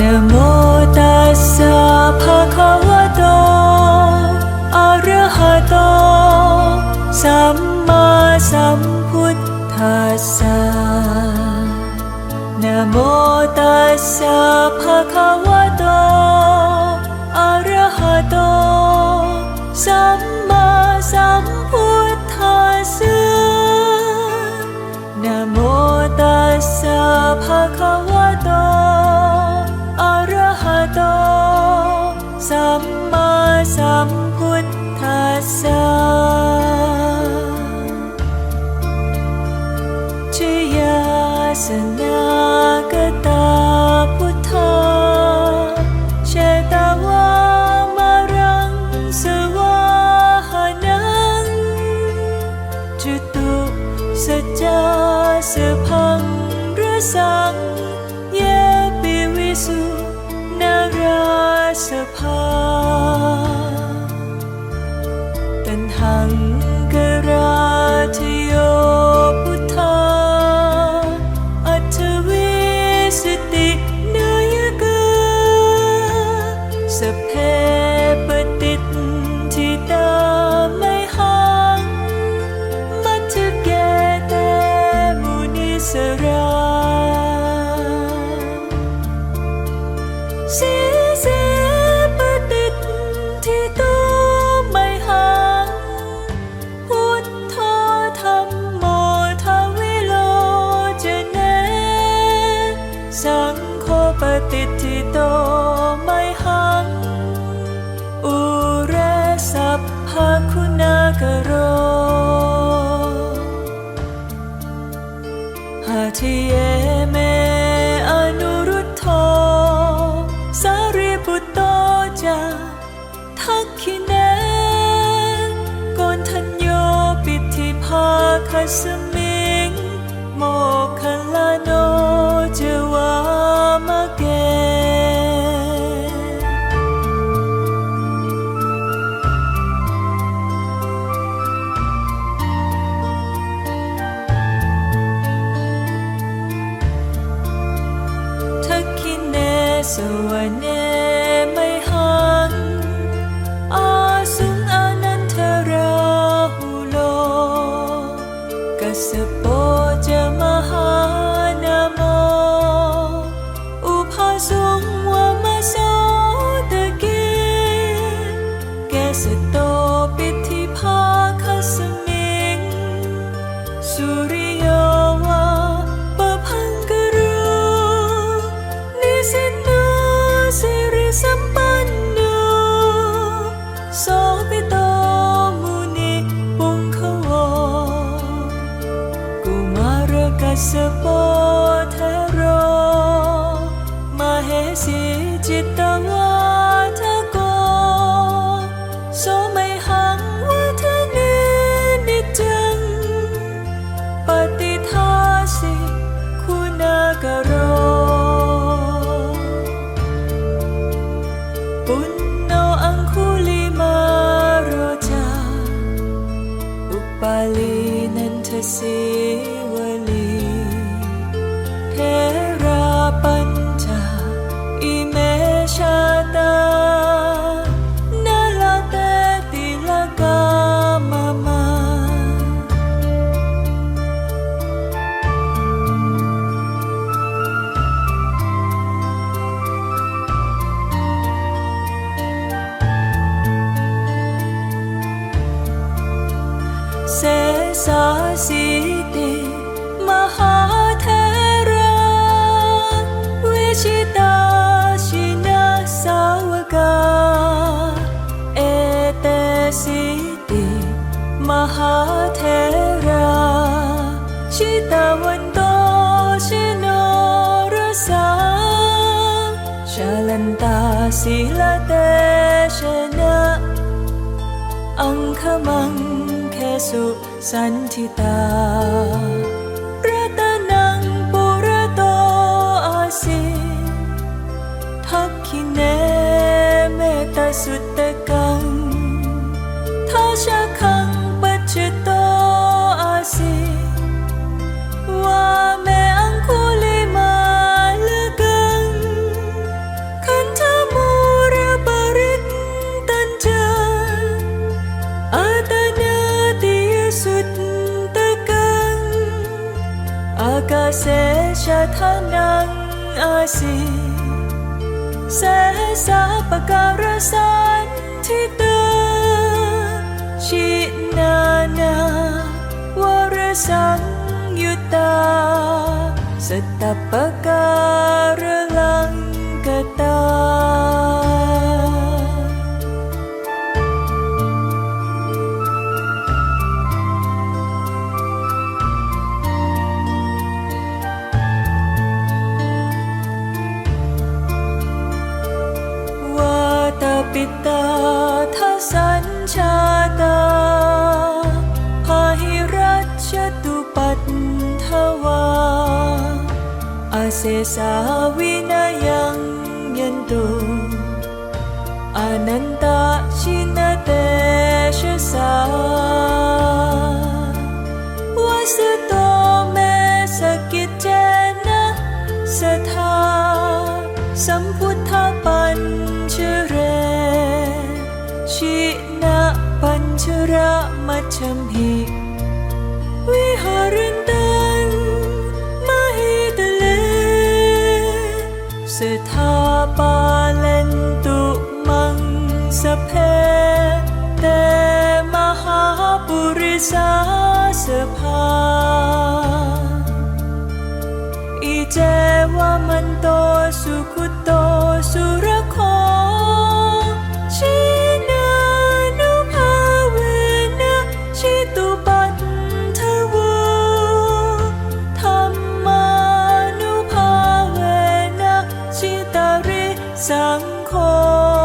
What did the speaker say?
นโมตัสสะภะคะวะโตอะระหะโต สัมมาสัมพุทธัสสะนะโมตัสสะภะคะวะโตอะระหะโต สัมมาสัมพุทธัสสะนะโมตัสสะภะคะ สนากตาพุทธาเชตวามารังสวาหานังจุตุสัจจาสพังรสัง เยปิวิสุนาราสภา สัพพคุณากโร หาทิเยเมอนุรุทโธสารีบุตโตจาทักขิเนโกนทัญโยปิธิภาคัสมิงโม สวเกัสโปเทโร มาเหสีจิตตวาทโก โสไม่หังวัฒเนนิจัง ปฏิทาสิคุณากโร ปุณโนอังคุลิมาโรจา อุปาลีนันทสี สาสีติมหาเทราวิชิตาชินาสาวกา เอเตสิติมหาเทราชิตาวันโตชิโนรสาชาลันตาศิลเตชนะ อังคมังแคสุสันทิตารัตนังปุระโตอาสิทักขิเนเมตสุตตะกา นังอาศีเสสาปการสันทิตาชินานาวรสังยุตาสตปการ Sesa Vinayang Yanto Ananta Chinatesha Sa Vasuto Me Sakitjana Satha Samputha Panchure Shina Panchura Machamhi Viharanta สถาปาเลนตุมังสเพเตมหาปุริสา amor.